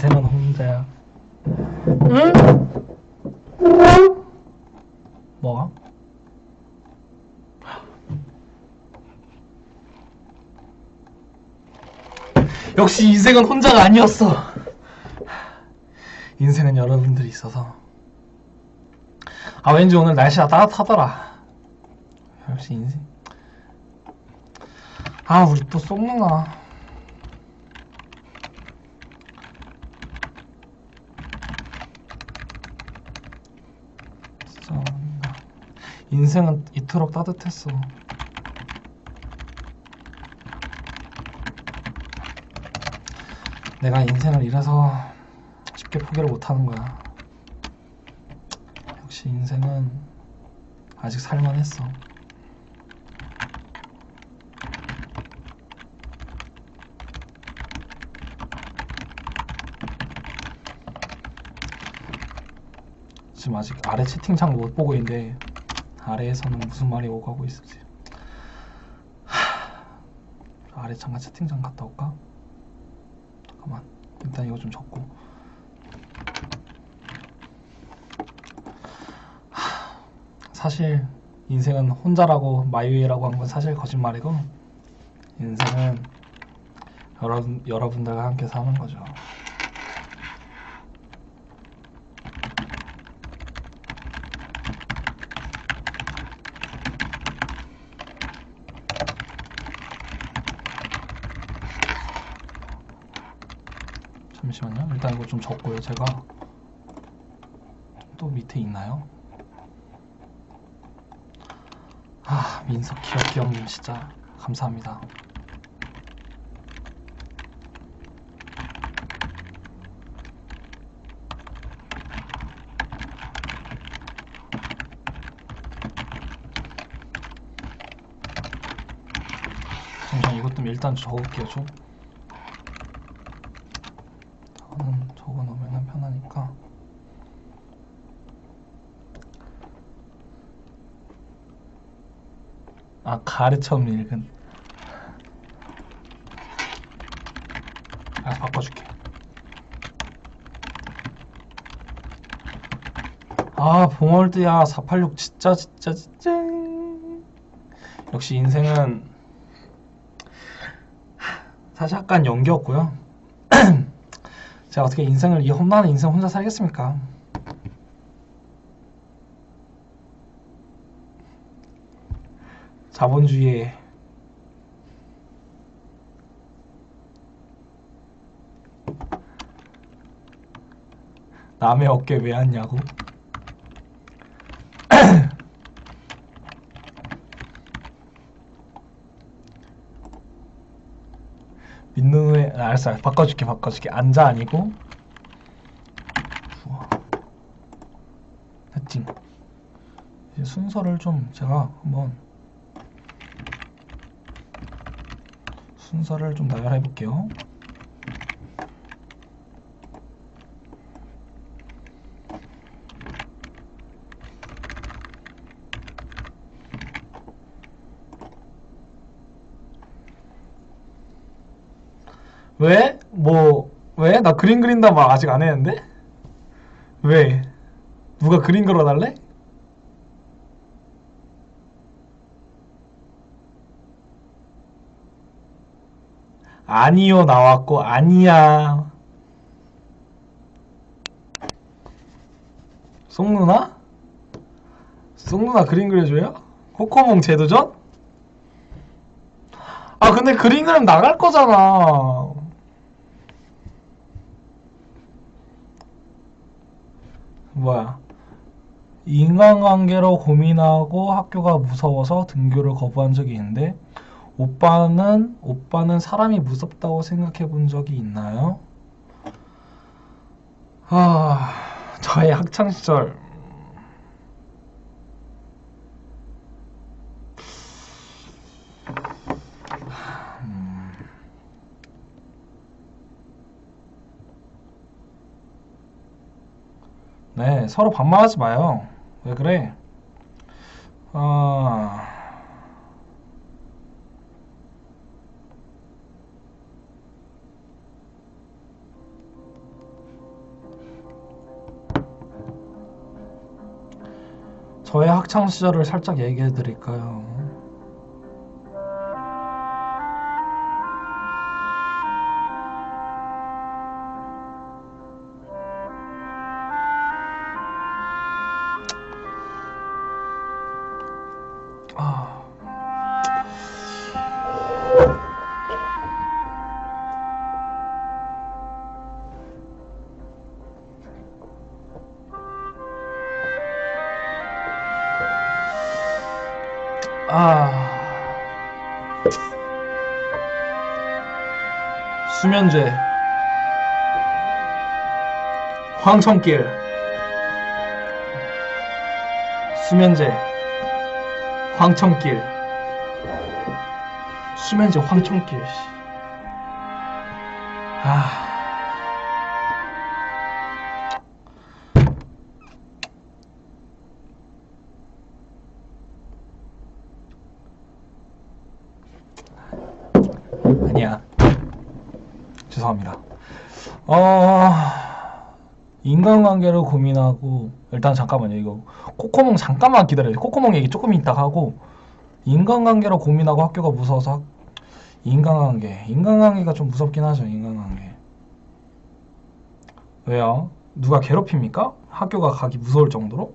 인생은 혼자야. 뭐가? 역시 인생은 혼자가 아니었어. 인생은 여러분들이 있어서. 아 왠지 오늘 날씨가 따뜻하더라. 역시 인생. 아 우리 또 쏙 누나. 진짜 인생은 이토록 따뜻했어. 내가 인생을 이래서 쉽게 포기를 못하는 거야. 역시 인생은 아직 살만했어. 지금 아직 아래 채팅창 못 보고 있는데 아래에서는 무슨 말이 오가고 있을지. 하, 아래 잠깐 채팅창 갔다 올까? 잠깐만 일단 이거 좀 적고 하, 사실 인생은 혼자라고 마이웨이라고 한 건 사실 거짓말이고 인생은 여러분 여러분들과 함께 사는 거죠. 잠시만요. 일단 이거 좀 적고요. 제가 또 밑에 있나요? 아 민석 기억기 형님 진짜 감사합니다. 잠시만 이것 좀 일단 적을게요 좀. 저는 적어 놓으면 편하니까. 아 가르 처음 읽은. 아 바꿔줄게. 아 봉월드야 486 진짜 진짜 진짜. 역시 인생은 사실 약간 연기였고요. 제가 어떻게 인생을 이 험난한 인생 혼자 살겠습니까? 자본주의에 남의 어깨 왜 앉냐고? 민누의 아, 알았어. 바꿔줄게 바꿔줄게 앉아 아니고 됐지 이제 순서를 좀 제가 한번 순서를 좀 나열해 볼게요 왜? 뭐 왜? 나 그림 그린다 말 아직 안 했는데? 왜? 누가 그림 그려달래? 아니요 나왔고 아니야 송누나? 송누나 그림 그려줘요? 코코몽 재도전? 아 근데 그림 그리면 나갈 거잖아 뭐야 인간관계로 고민하고 학교가 무서워서 등교를 거부한 적이 있는데 오빠는 오빠는 사람이 무섭다고 생각해 본 적이 있나요? 아 저의 학창 시절 음. 네, 서로 반말하지 마요. 왜 그래? 아, 저의 학창 시절을 살짝 얘기해 드릴까요? 아. 수면제. 황천길. 수면제. 황천길. 수면제 황천길. 씨. 아. 죄송합니다. 어, 인간관계를 고민하고, 일단 잠깐만요. 이거, 코코몽 잠깐만 기다려요. 코코몽 얘기 조금 이따 하고, 인간관계로 고민하고 학교가 무서워서, 학- 인간관계. 인간관계가 좀 무섭긴 하죠, 인간관계. 왜요? 누가 괴롭힙니까? 학교가 가기 무서울 정도로?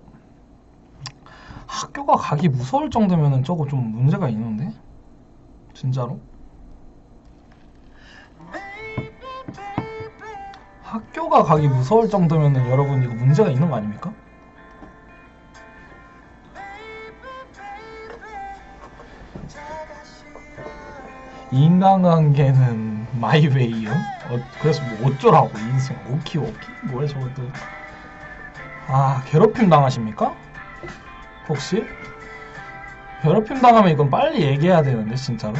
학교가 가기 무서울 정도면은 저거 좀 문제가 있는데? 진짜로? 학교가 가기 무서울 정도면은 여러분 이거 문제가 있는 거 아닙니까? 인간관계는 마이웨이요? 어, 그래서 뭐 어쩌라고 인생 오키 오키? 뭐야 저것도 아 괴롭힘 당하십니까? 혹시? 괴롭힘 당하면 이건 빨리 얘기해야 되는데 진짜로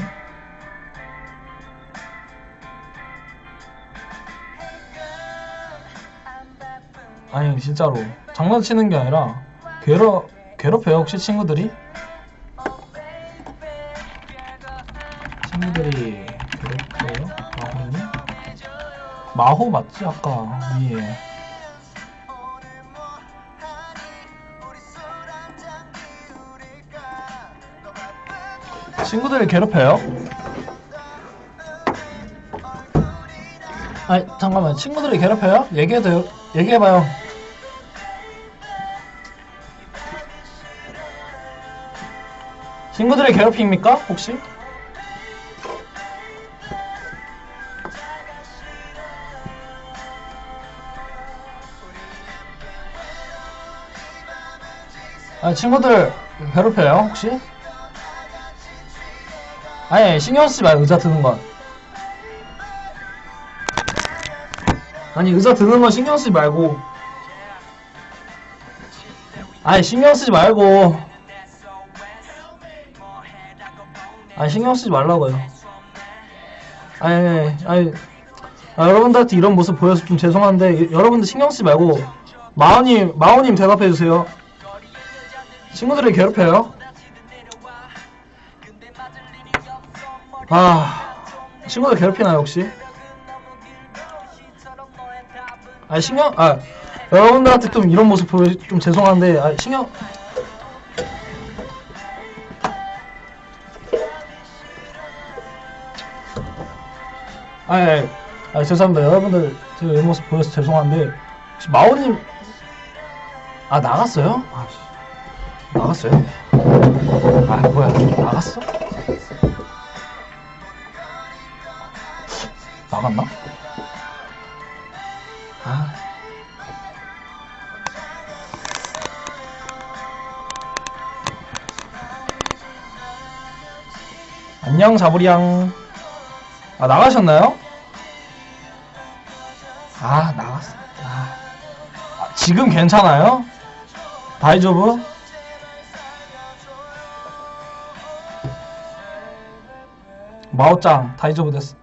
아니 진짜로 장난치는 게 아니라 괴롭 괴롭혀요 혹시 친구들이? 친구들이 괴롭혀요? 마호님? 마호 맞지 아까 위에 친구들이 괴롭혀요? 아니 잠깐만 친구들이 괴롭혀요? 얘기해도 얘기해봐요 친구들이 괴롭힙니까 혹시? 아니 친구들 괴롭혀요 혹시? 아니 신경 쓰지 마요 의자 드는 건 아니 의자 드는 건 신경 쓰지 말고 아니 신경 쓰지 말고 아니 신경 쓰지 말라고요. 아니 아니 아, 여러분들한테 이런 모습 보여서 좀 죄송한데 여러분들 신경 쓰지 말고 마오님 마오님 대답해 주세요. 친구들이 괴롭혀요? 아 친구들 괴롭히나요 혹시? 아 신경 아 여러분들한테 좀 이런 모습 보여 좀 죄송한데 아 신경 아, 아, 아 죄송합니다 여러분들 제가 이런 모습 보여서 죄송한데 혹시 마오님 아 나갔어요? 아, 씨. 나갔어요? 아 뭐야 나갔어? 나갔나? 아. 안녕 자부리양 아 나가셨나요? 아 나갔어 아. 아, 지금 괜찮아요? 다이조브? 마오짱 다이조브 됐어